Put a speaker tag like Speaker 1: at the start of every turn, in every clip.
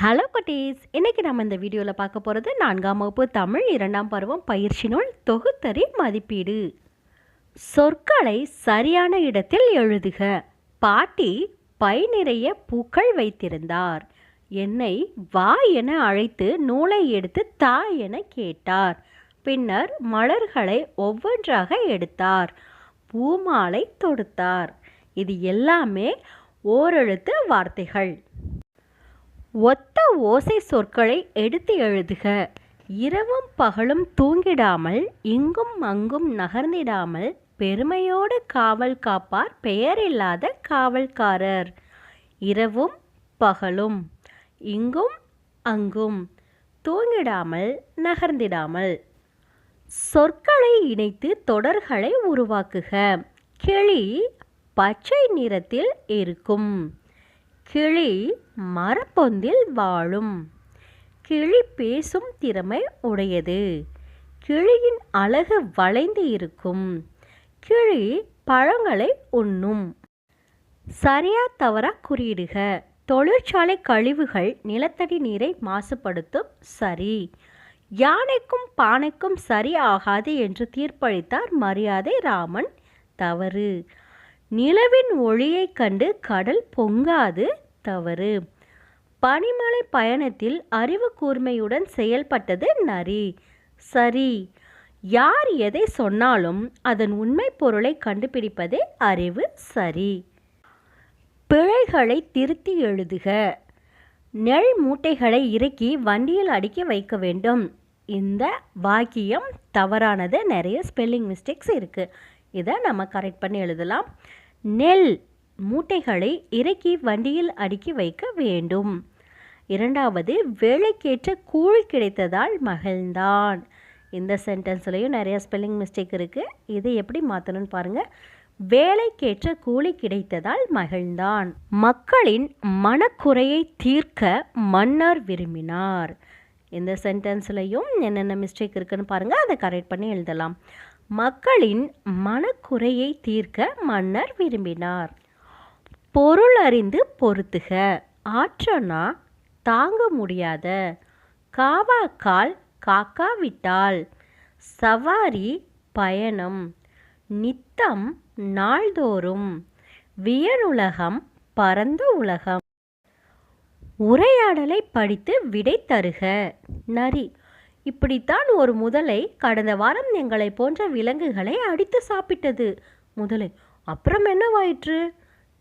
Speaker 1: Hello குட்டீஸ். இன்றைக்கி நம்ம இந்த வீடியோவில் பார்க்க போகிறது நான்காம் வகுப்பு தமிழ் இரண்டாம் பருவம் பயிற்சி நூல் தொகுத்தறி மதிப்பீடு. சொற்களை சரியான இடத்தில் எழுதுக. பாட்டி பை நிறைய பூக்கள் வைத்திருந்தார். என்னை வா என அழைத்து நூலை எடுத்து தா என கேட்டார். பின்னர் மலர்களை ஒவ்வொன்றாக எடுத்தார். பூமாலை தொடுத்தார். இது எல்லாமே ஓரெழுத்து வார்த்தைகள். ஒத்த ஓசை சொற்களை எடுத்து எழுதுக. இரவும் பகலும் தூங்கிடாமல் இங்கும் அங்கும் நகர்ந்திடாமல் பெருமையோடு காவல் காப்பார் பெயரில்லாத காவல்காரர். இரவும் பகலும் இங்கும் அங்கும் தூங்கிடாமல் நகர்ந்திடாமல். சொற்களை இணைத்து தொடர்களை உருவாக்குக. கிளி பச்சை நிறத்தில் இருக்கும். கிளி மரப்பொந்தில் வாழும். கிளி பேசும் திறமை உடையது. கிளியின் அழகு வளைந்து இருக்கும். கிளி பழங்களை உண்ணும். சரியா தவறா குறியிடுக. தொழிற்சாலை கழிவுகள் நிலத்தடி நீரை மாசுபடுத்தும் சரி. யானைக்கும் பானைக்கும் சரி ஆகாது என்று தீர்ப்பளித்தார் மரியாதை ராமன். தவறு. நிலவின் ஒளியைக் கண்டு கடல் பொங்காது தவறு. பனிமலை பயணத்தில் அறிவு கூர்மையுடன் செயல்பட்டது நரி. சரி யார் எதை சொன்னாலும் அதன் உண்மை பொருளை கண்டுபிடிப்பதே அறிவு சரி. பிழைகளை திருத்தி எழுதுக. நெல் மூட்டைகளை இறக்கி வண்டியில் அடுக்கி வைக்க வேண்டும். இந்த வாக்கியம் தவறானது. நிறைய ஸ்பெல்லிங் மிஸ்டேக்ஸ் இருக்குது இதை நம்ம கரெக்ட் பண்ணி எழுதலாம். நெல் மூட்டைகளை இறக்கி வண்டியில் அடுக்கி வைக்க வேண்டும். இரண்டாவது வேலைக்கேற்ற கூலி கிடைத்ததால் மகிழ்ந்தான். இந்த சென்டென்ஸ்லையும் நிறைய ஸ்பெல்லிங் மிஸ்டேக் இருக்குது இதை எப்படி மாற்றணும்னு பாருங்கள் வேலைக்கேற்ற கூலி கிடைத்ததால் மகிழ்ந்தான். மக்களின் மனக்குறையை தீர்க்க மன்னர் விரும்பினார். இந்த சென்டென்ஸ்லையும் என்னென்ன மிஸ்டேக் இருக்குன்னு பாருங்கள் அதை கரெக்ட் பண்ணி எழுதலாம். மக்களின் மனக்குறையை தீர்க்க மன்னர் விரும்பினார். பொருள் அறிந்து பொருத்துக ஆற்றனா தாங்க முடியாத. காவாக்கால் காக்காவிட்டால் சவாரி பயணம் நித்தம் நாள்தோறும் வியனுலகம் பரந்த உலகம். உரையாடலை படித்து விடை தருக நரி. இப்படித்தான் ஒரு முதலை கடந்த வாரம் எங்களை போன்ற விலங்குகளை அடித்து சாப்பிட்டது. முதலை அப்புறம் என்னவாயிற்று?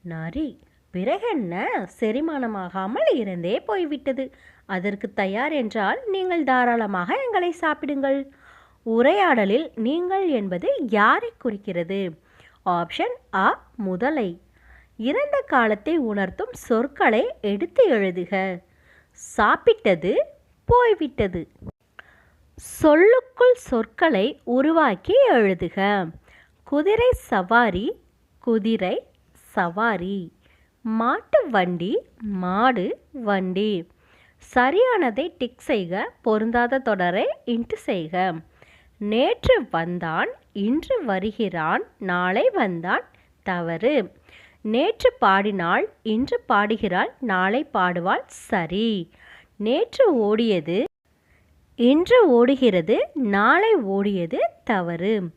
Speaker 1: நரி பிறகென்ன செரிமானமாகாமல் இருந்தே போய்விட்டது. அதற்கு தயார் என்றால் நீங்கள் தாராளமாக எங்களை சாப்பிடுங்கள். உரையாடலில் நீங்கள் என்பது யாரை குறிக்கிறது? ஆப்ஷன் அ முதலை. இறந்த காலத்தை உணர்த்தும் சொற்களை எடுத்து எழுதுக. சாப்பிட்டது போய்விட்டது. சொல்லுக்குள் சொற்களை உருவாக்கி எழுதுக. குதிரை சவாரி குதிரை சவாரி. மாட்டு வண்டி மாடு வண்டி. சரியானதை டிக் செய்க பொருந்தாத தொடரை இன்ட்டு செய்க. நேற்று வந்தான் இன்று வருகிறான் நாளை வந்தான் தவறு. நேற்று பாடினாள் இன்று பாடுகிறாள் நாளை பாடுவாள் சரி. நேற்று ஓடியது இன்று ஓடுகிறது நாளை ஓடியது தவறு.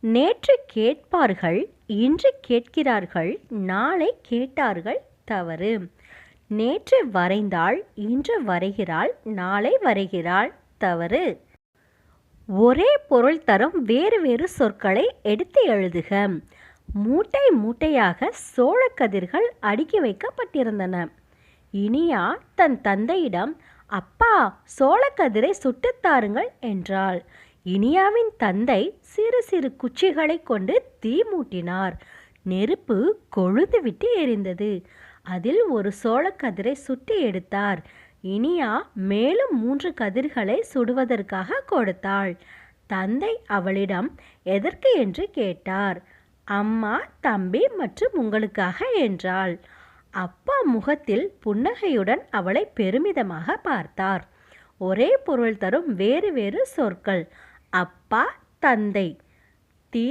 Speaker 1: நேற்று கேட்பார்கள் இன்று கேட்கிறார்கள் நாளை கேட்டார்கள் தவறு. நேற்று வரைந்தாள் இன்று வரைகிறாள் நாளை வரைகிறாள் தவறு. ஒரே பொருள் தரும் வேறு வேறு சொற்களை எடுத்து எழுதுக. மூட்டை மூட்டையாக சோழக்கதிர்கள் அடுக்கி வைக்கப்பட்டிருந்தன. இனியா தன் தந்தையிடம் அப்பா சோளக்கதிரை சுட்டுத்தாருங்கள் என்றாள். இனியாவின் தந்தை சிறு சிறு குச்சிகளை கொண்டு தீ மூட்டினார். நெருப்பு கொழுந்துவிட்டு எரிந்தது. அதில் ஒரு சோளக்கதிரை சுட்டி எடுத்தார். இனியா மேலும் மூன்று கதிர்களை சுடுவதற்காக கொடுத்தாள். தந்தை அவளிடம் எதற்கு? என்று கேட்டார். அம்மா தம்பி மற்றும் உங்களுக்காக என்றாள். அப்பா முகத்தில் புன்னகையுடன் அவளை பெருமிதமாக பார்த்தார். ஒரே பொருள் தரும் வேறு வேறு சொற்கள். அப்பா தந்தை. தீ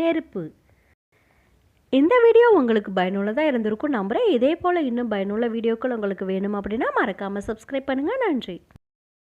Speaker 1: நெருப்பு. இந்த வீடியோ உங்களுக்கு பயனுள்ளதாக இருந்திருக்கும் நம்புகிறேன் இதே போல் இன்னும் பயனுள்ள வீடியோக்கள் உங்களுக்கு வேணும் அப்படின்னா மறக்காமல் சப்ஸ்கிரைப் பண்ணுங்கள் நன்றி.